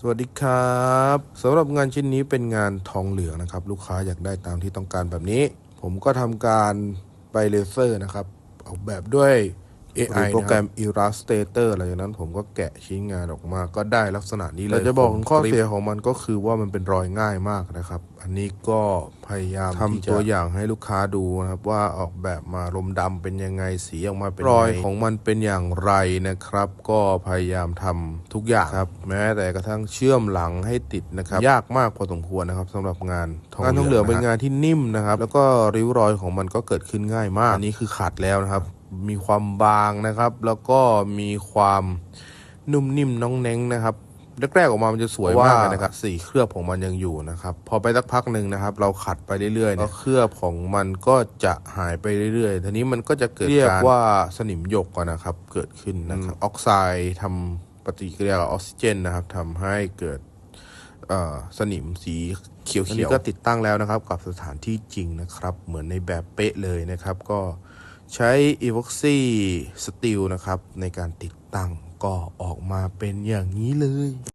สวัสดีครับสำหรับงานชิ้นนี้เป็นงานทองเหลืองนะครับ ลูกค้าอยากได้ตามที่ต้องการแบบนี้ ผมก็ทำการไปเลเซอร์นะครับ ออกแบบด้วย AI โปรแกรม Illustrator หลังจากนั้นผมก็แกะชิ้นงานออกมา ก็ได้ลักษณะนี้เลยแต่จะบอกถึงข้อเสียของมันก็คือว่ามันเป็นรอยง่ายมากนะครับ อันนี้ก็พยายามทำตัวอย่างให้ลูกค้าดูนะครับ ว่าออกแบบมาลมดำเป็นยังไงสีออกมาเป็นรอยของมันเป็นอย่างไรนะครับ ก็พยายามทำทุกอย่างครับ แม้แต่กระทั่งเชื่อมหลังให้ติดนะครับ ยากมากพอสมควรนะครับสำหรับงานทองงานทองเหลืองเป็นงานที่นิ่มนะครับ แล้วก็ริ้วรอยของมันก็เกิดขึ้นง่ายมากอันนี้คือขัดแล้วนะครับ มีความบางนะครับ แล้วก็มีความนุ่มนิ่มน้องเน้งนะครับแรกๆออกมามันจะสวยมากเลยนะครับสีเคลือบของมันยังอยู่นะครับ พอไปสักพักหนึ่งนะครับ เราขัดไปเรื่อยๆเนี่ยเคลือบของมันก็จะหายไปเรื่อยๆทีนี้มันก็จะเกิดเรียกว่าสนิมหยกก่อนนะครับ เกิดขึ้นนะครับ ออกไซด์ทำปฏิกิริยากับออกซิเจนนะครับทำให้เกิดเอ่อสนิมสีเขียวๆอันนี้ก็ติดตั้งแล้วนะครับ กับสถานที่จริงนะครับ เหมือนในแบบเป๊ะเลยนะครับ ก็ ใช้ epoxy steel นะครับ ในการติดตั้งก็ออกมาเป็นอย่างนี้เลย